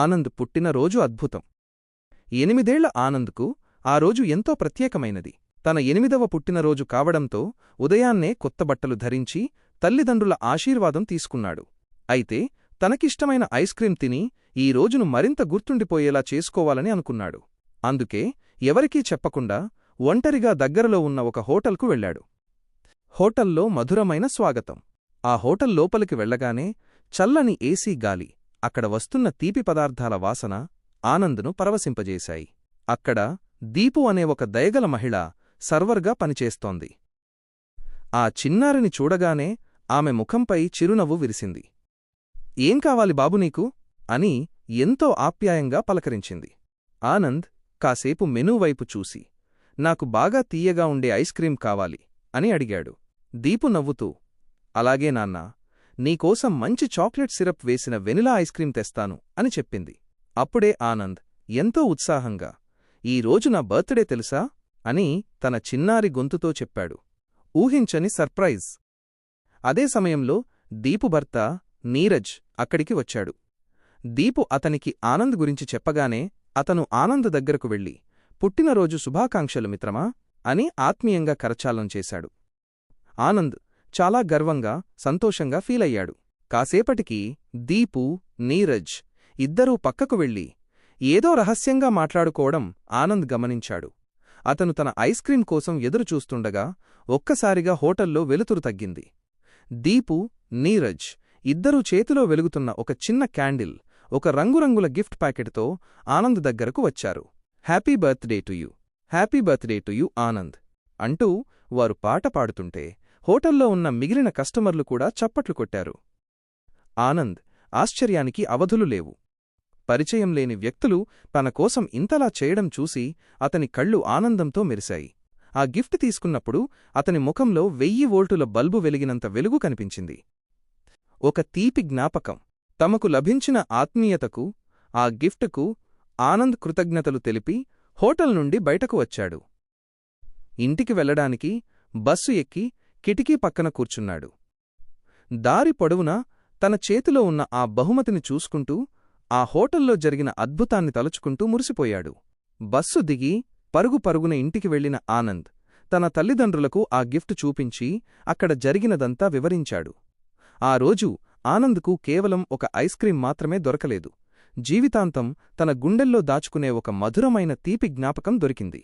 ఆనంద్ పుట్టినరోజు అద్భుతం. ఎనిమిదేళ్ళ ఆనంద్కు ఆ రోజు ఎంతో ప్రత్యేకమైనది. తన ఎనిమిదవ పుట్టినరోజు కావడంతో ఉదయాన్నే కొత్త బట్టలు ధరించి తల్లిదండ్రుల ఆశీర్వాదం తీసుకున్నాడు. అయితే తనకిష్టమైన ఐస్క్రీం తిని ఈ రోజును మరింత గుర్తుండిపోయేలా చేసుకోవాలని అనుకున్నాడు. అందుకే ఎవరికీ చెప్పకుండా ఒంటరిగా దగ్గరలో ఉన్న ఒక హోటల్కు వెళ్ళాడు. హోటల్లో మధురమైన స్వాగతం. ఆ హోటల్ లోపలికి వెళ్ళగానే చల్లని ఏసీ గాలి అక్కడ వస్తున్న తీపి పదార్థాల వాసన ఆనంద్ను పరవశింపజేశాయి. అక్కడ దీపు అనే ఒక దయగల మహిళ సర్వర్గా పనిచేస్తోంది. ఆ చిన్నారిని చూడగానే ఆమె ముఖంపై చిరునవ్వు విరిసింది. ఏం కావాలి బాబు నీకు? అని ఎంతో ఆప్యాయంగా పలకరించింది. ఆనంద్ కాసేపు మెనూ వైపు చూసి నాకు బాగా తీయగా ఉండే ఐస్ క్రీం కావాలి అని అడిగాడు. దీపు నవ్వుతూ అలాగే నాన్నా నీకోసం మంచి చాక్లెట్ సిరప్ వేసిన వెనిలా ఐస్ క్రీం తెస్తాను అని చెప్పింది. అప్పుడే ఆనంద్ ఎంతో ఉత్సాహంగా ఈ రోజు నా బర్త్డే తెలుసా? అని తన చిన్నారి గొంతుతో చెప్పాడు. ఊహించని సర్ప్రైజ్. అదే సమయంలో దీపు భర్త నీరజ్ అక్కడికి వచ్చాడు. దీపు అతనికి ఆనంద్ గురించి చెప్పగానే అతను ఆనంద్ దగ్గరకు వెళ్ళి పుట్టినరోజు శుభాకాంక్షలు మిత్రమా? అని ఆత్మీయంగా కరచాలం చేశాడు. ఆనంద్ చాలా గర్వంగా సంతోషంగా ఫీలయ్యాడు కాసేపటికి దీపు నీరజ్ ఇద్దరూ పక్కకు వెళ్ళి ఏదో రహస్యంగా మాట్లాడుకోవడం ఆనంద్ గమనించాడు. అతను తన ఐస్ క్రీం కోసం ఎదురుచూస్తుండగా ఒక్కసారిగా హోటల్లో వెలుతురు తగ్గింది. దీపు నీరజ్ ఇద్దరూ చేతిలో వెలుగుతున్న ఒక చిన్న క్యాండిల్ ఒక రంగురంగుల గిఫ్ట్ ప్యాకెట్తో ఆనంద్ దగ్గరకు వచ్చారు. Happy birthday to you. Happy birthday to you Anand అంటూ వారు పాట పాడుతుంటే హోటల్లో ఉన్న మిగిలిన కస్టమర్లు కూడా చప్పట్లు కొట్టారు. ఆనంద్ ఆశ్చర్యానికి అవధులు లేవు. పరిచయం లేని వ్యక్తులు తన కోసం ఇంతలా చేయడం చూసి అతని కళ్ళు ఆనందంతో మెరిశాయి. ఆ గిఫ్ట్ తీసుకున్నప్పుడు అతని ముఖంలో వెయ్యి వోల్టుల బల్బు వెలిగినంత వెలుగు కనిపించింది. ఒక తీపి జ్ఞాపకం. తమకు లభించిన ఆత్మీయతకు ఆ గిఫ్ట్కు ఆనంద్ కృతజ్ఞతలు తెలిపి హోటల్ నుండి బయటకు వచ్చాడు. ఇంటికి వెళ్ళడానికి బస్సు ఎక్కి కిటికీ పక్కన కూర్చున్నాడు. దారి పొడవునా తన చేతిలో ఉన్న ఆ బహుమతిని చూసుకుంటూ ఆ హోటల్లో జరిగిన అద్భుతాన్ని తలుచుకుంటూ మురిసిపోయాడు. బస్సు దిగి పరుగు పరుగున ఇంటికి వెళ్ళిన ఆనంద్ తన తల్లిదండ్రులకు ఆ గిఫ్ట్ చూపించి అక్కడ జరిగినదంతా వివరించాడు. ఆ రోజు ఆనంద్కు కేవలం ఒక ఐస్ క్రీం మాత్రమే దొరకలేదు. జీవితాంతం తన గుండెల్లో దాచుకునే ఒక మధురమైన తీపి జ్ఞాపకం దొరికింది.